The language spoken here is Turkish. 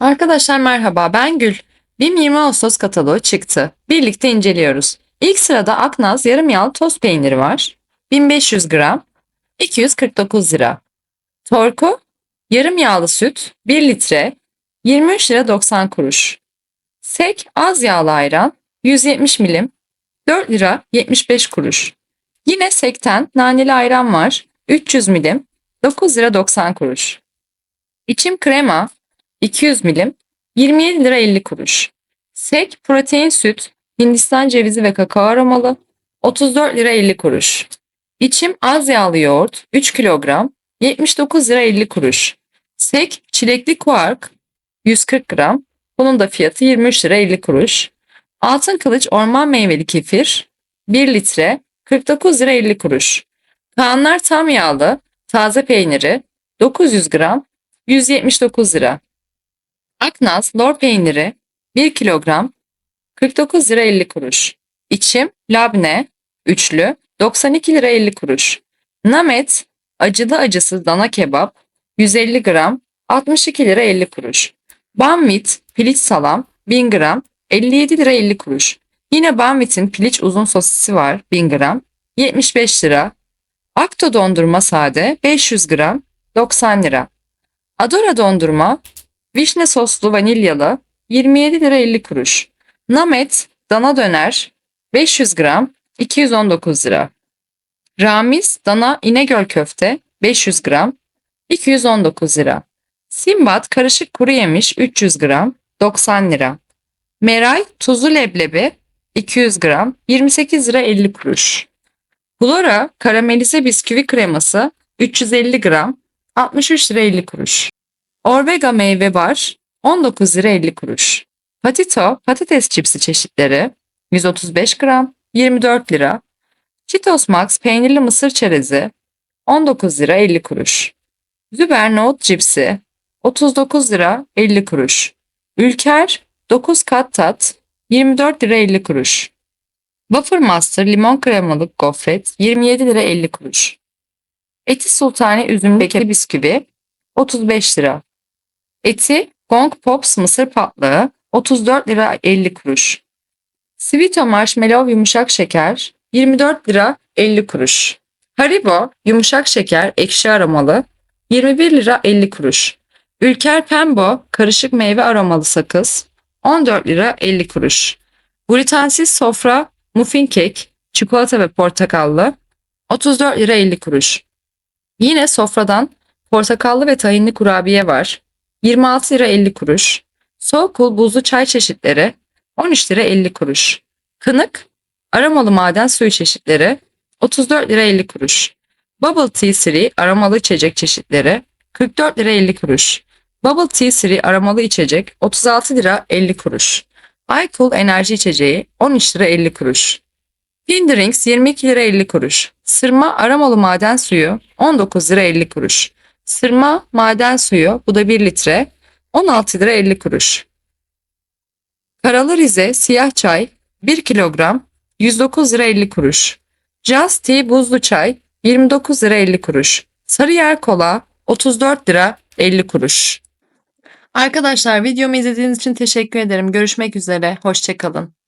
Arkadaşlar merhaba ben Gül. BİM 20 Ağustos kataloğu çıktı. Birlikte inceliyoruz. İlk sırada Aknaz yarım yağlı toz peyniri var. 1500 gram. 249 lira. Torku yarım yağlı süt 1 litre 23 lira 90 kuruş. Sek az yağlı ayran 170 milim 4 lira 75 kuruş. Yine Sekten naneli ayran var 300 milim 9 lira 90 kuruş. İçim krema 200 milim 27 lira 50 kuruş. Sek protein süt Hindistan cevizi ve kakao aromalı 34 lira 50 kuruş. İçim az yağlı yoğurt 3 kilogram 79 lira 50 kuruş. Sek çilekli kuark 140 gram bunun da fiyatı 23 lira 50 kuruş. Altın kılıç orman meyveli kefir 1 litre 49 lira 50 kuruş. Kaanlar tam yağlı taze peyniri 900 gram 179 lira. Aknaz lor peyniri 1 kilogram 49 lira 50 kuruş. İçim labne üçlü 92 lira 50 kuruş. Namet acılı acısız dana kebap 150 gram 62 lira 50 kuruş. Banvit piliç salam 1000 gram 57 lira 50 kuruş. Yine Banvit'in piliç uzun sosisi var 1000 gram 75 lira. Akto dondurma sade 500 gram 90 lira. Adora dondurma vişne soslu vanilyalı 27 lira 50 kuruş. Namet dana döner 500 gram 219 lira. Ramiz dana İnegöl köfte 500 gram 219 lira. Simbat karışık kuru yemiş 300 gram 90 lira. Meray tuzlu leblebi 200 gram 28 lira 50 kuruş. Flora karamelize bisküvi kreması 350 gram 63 lira 50 kuruş. Orvega meyve bar 19 lira 50 kuruş. Patito patates çipsi çeşitleri 135 gram 24 lira. Cheetos Max peynirli mısır çerezi 19 lira 50 kuruş. Züber nohut cipsi 39 lira 50 kuruş. Ülker 9 kat tat 24 lira 50 kuruş. Wafer Master limon kremalık gofret 27 lira 50 kuruş. Eti sultani üzümdeki bisküvi 35 lira. Eti Gong Pops mısır patlağı 34 lira 50 kuruş. Sweeto Marshmallow yumuşak şeker 24 lira 50 kuruş. Haribo yumuşak şeker ekşi aromalı 21 lira 50 kuruş. Ülker Pembo karışık meyve aromalı sakız 14 lira 50 kuruş. Glutensiz sofra muffin kek çikolata ve portakallı 34 lira 50 kuruş. Yine sofradan portakallı ve tahinli kurabiye var. 26 lira 50 kuruş. Soğukul buzlu çay çeşitleri 13 lira 50 kuruş. Kınık aromalı maden suyu çeşitleri 34 lira 50 kuruş. Bubble Tea Siri aromalı içecek çeşitleri 44 lira 50 kuruş. Bubble Tea Siri aromalı içecek 36 lira 50 kuruş. iCool enerji içeceği 13 lira 50 kuruş. Pin Drinks 22 lira 50 kuruş. Sırma aromalı maden suyu 19 lira 50 kuruş. Sırma maden suyu bu da 1 litre 16 lira 50 kuruş. Karalı Rize siyah çay 1 kilogram 109 lira 50 kuruş. Just Tea buzlu çay 29 lira 50 kuruş. Sarıyer kola 34 lira 50 kuruş. Arkadaşlar videomu izlediğiniz için teşekkür ederim. Görüşmek üzere. Hoşçakalın.